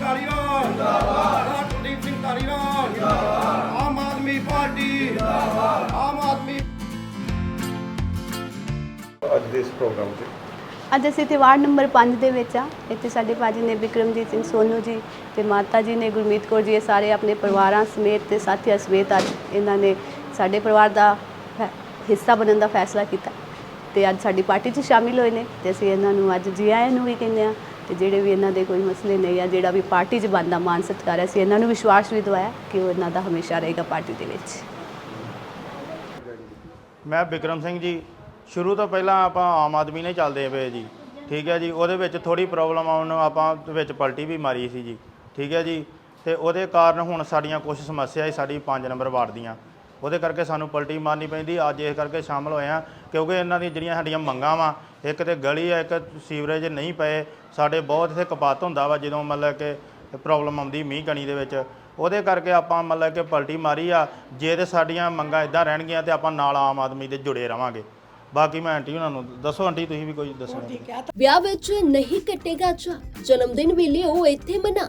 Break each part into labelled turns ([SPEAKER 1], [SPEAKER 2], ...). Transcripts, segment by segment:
[SPEAKER 1] ਧਾਲੀਵਾਲ ਜਿੰਦਾਬਾਦ। ਕੁਲਦੀਪ ਸਿੰਘ ਧਾਲੀਵਾਲ ਜਿੰਦਾਬਾਦ। ਆਮ ਆਦਮੀ ਪਾਰਟੀ। ਜਿੰਦਾਬਾਦ। ਆਮ ਆਦਮੀ
[SPEAKER 2] ਅੱਜ ਦੇ ਇਸ ਪ੍ਰੋਗਰਾਮ 'ਚ
[SPEAKER 3] ਅੱਜ ਅਸੀਂ ਇੱਥੇ ਵਾਰਡ ਨੰਬਰ 5 ਦੇ ਵਿੱਚ ਆ। ਇੱਥੇ ਸਾਡੇ ਭਾਜੀ ਨੇ ਵਿਕਰਮਜੀਤ ਸਿੰਘ ਸੋਨੂ ਜੀ ਤੇ ਮਾਤਾ ਜੀ ਨੇ ਗੁਰਮੀਤ ਕੌਰ ਜੀ ਇਹ ਸਾਰੇ ਆਪਣੇ ਪਰਿਵਾਰਾਂ ਸਮੇਤ ਤੇ ਸਾਥੀਆਂ ਸਮੇਤ ਅੱਜ ਇਹਨਾਂ ਨੇ ਸਾਡੇ ਪਰਿਵਾਰ ਦਾ ਫੈ- ਹਿੱਸਾ ਬਣਨ ਦਾ ਫੈਸਲਾ ਕੀਤਾ। ਤੇ ਅੱਜ ਸਾਡੀ ਪਾਰਟੀ 'ਚ ਸ਼ਾਮਿਲ ਹੋਏ ਨੇ ਤੇ ਅਸੀਂ ਇਹਨਾਂ ਨੂੰ ਅੱਜ ਜੀ ਆਇਆਂ ਨੂੰ ਵੀ ਕਹਿੰਦੇ ਆ ਤੇ ਜਿਹੜੇ ਵੀ ਇਹਨਾਂ ਦੇ ਕੋਈ ਮਸਲੇ ਨੇ ਜਾਂ ਜਿਹੜਾ ਵੀ ਪਾਰਟੀ 'ਚ ਬਣਦਾ ਮਾਨ ਸਤਿਕਾਰ ਹੈ, ਅਸੀਂ ਇਹਨਾਂ ਨੂੰ ਵਿਸ਼ਵਾਸ ਵੀ ਦਵਾਇਆ ਕਿ ਉਹ ਇਹਨਾਂ ਦਾ ਹਮੇਸ਼ਾ ਰਹੇਗਾ ਪਾਰਟੀ ਦੇ ਵਿੱਚ।
[SPEAKER 4] ਮੈਂ ਵਿਕਰਮ ਸਿੰਘ ਜੀ ਸ਼ੁਰੂ ਤੋਂ ਪਹਿਲਾਂ ਆਪਾਂ ਆਮ ਆਦਮੀ ਨੇ ਚੱਲਦੇ ਪਏ ਜੀ ਠੀਕ ਹੈ ਜੀ ਉਹਦੇ ਵਿੱਚ ਥੋੜੀ ਪ੍ਰੋਬਲਮ ਆਉਣ ਨੂੰ ਆਪਾਂ ਵਿੱਚ ਪਲਟੀ ਵੀ ਮਾਰੀ ਸੀ ਜੀ ਠੀਕ ਹੈ ਜੀ ਤੇ ਉਹਦੇ ਕਾਰਨ ਹੁਣ ਸਾਡੀਆਂ ਕੁਝ ਸਮੱਸਿਆ ਹੈ ਸਾਡੀ 5 ਨੰਬਰ ਵਾਰਡ ਦੀਆਂ। ਉਹਦੇ ਕਰਕੇ ਸਾਨੂੰ ਪਲਟੀ ਮਾਰਨੀ ਪੈਂਦੀ। ਅੱਜ ਇਸ ਕਰਕੇ ਸ਼ਾਮਲ ਹੋਏ ਆ ਕਿਉਂਕਿ ਇਹਨਾਂ ਦੀਆਂ ਜਿਹੜੀਆਂ ਸਾਡੀਆਂ ਮੰਗਾਂ ਵਾ, ਇੱਕ ਤੇ ਗਲੀ ਆ, ਇੱਕ ਸੀਵਰੇਜ ਨਹੀਂ ਪਏ। ਸਾਡੇ ਬਹੁਤ ਇੱਥੇ ਕਪਾਤ ਹੁੰਦਾ ਵਾ ਜਦੋਂ ਮਤਲਬ ਕਿ ਪ੍ਰੋਬਲਮ ਆਉਂਦੀ ਮੀਂਹ ਕਣੀ ਦੇ ਵਿੱਚ। ਉਹਦੇ ਕਰਕੇ ਆਪਾਂ ਮਤਲਬ ਕਿ ਪਲਟੀ ਮਾਰੀ ਆ। ਜੇ ਤੇ ਸਾਡੀਆਂ ਮੰਗਾਂ ਇਦਾਂ ਰਹਿਣਗੀਆਂ ਤੇ ਆਪਾਂ ਨਾਲ ਆਮ ਆਦਮੀ ਦੇ ਜੁੜੇ ਰਵਾਂਗੇ। ਬਾਕੀ ਮੈਂ ਆਂਟੀ ਉਹਨਾਂ ਨੂੰ ਦੱਸੋ, ਆਂਟੀ ਤੁਸੀਂ ਵੀ ਕੋਈ ਦੱਸਣਾ।
[SPEAKER 5] ਵਿਆਹ ਵਿੱਚ ਨਹੀਂ ਕੱਟੇਗਾ ਚਾ ਜਨਮ ਦਿਨ ਵੇਲੇ ਉਹ ਇੱਥੇ ਮਨਾ।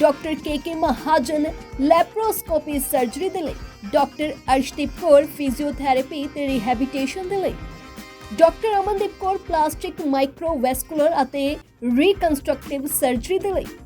[SPEAKER 5] doctor K Mahajan laparoscopy surgery ਦੇ ਲਈ, ਡਾਕਟਰ ਅਰਸ਼ਦੀਪ ਕੌਰ ਫਿਜ਼ੀਓਥੈਰੇਪੀ ਤੇ ਰਿਹੈਬਿਲਿਟੇਸ਼ਨ ਦੇ ਲਈ, doctor Amandeep Kaur plastic microvascular ਅਤੇ ਰੀਕਨਸਟਰਕਟਿਵ ਸਰਜਰੀ ਦੇ ਲਈ।